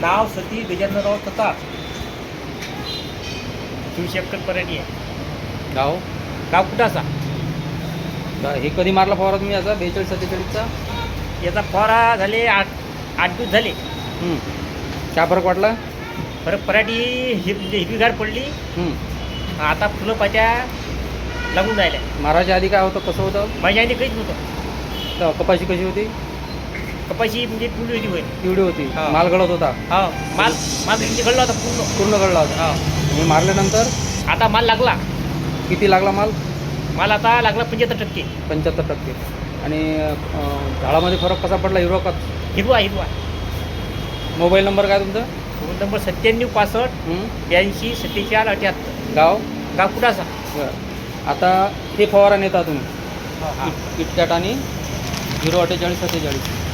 नाव सती गजाननराव तथा शिवशंकर पराठी आहे. गाव? गाव कुटाचा गा- हे कधी मारला फवारा तुम्ही याचा? बेचाळीस सत्तेचाळीसचा? याचा फवारा झाले आठ आठ दिवस झाले. काय फरक वाटला? फरक पराठी हि म्हणजे हिरवीगार पडली. आता फुलं पात्या लागून राहिल्या. मारायच्या आधी काय होतं? कसं होतं? माझ्या आधी काहीच नव्हतं. कपाशी कशी होती? कपाशी म्हणजे पिवळी होती होईल. पिवळी होती. हा. माल गळत होता. हा. माल माल म्हणजे घडला होता पूर्ण. पूर्ण गळला होता. हा. हे मारल्यानंतर? आता माल लागला. किती लागला माल? माल आता लागला पंच्याहत्तर टक्के. पंच्याहत्तर टक्के. आणि अं, झाडामध्ये फरक कसा पडला हिरवा का? हिरवा हिरवा. मोबाईल नंबर काय तुमचा? फोन नंबर सत्त्याण्णव पासष्ट हं? ब्याऐंशी सत्तेचाळ अठ्याहत्तर गाव? गाव कुटाचा बरं. आता हे फवारा नेता तुम्ही. हा किटकॅट आणि झिरो अठ्ठेचाळीस सत्तेचाळीस.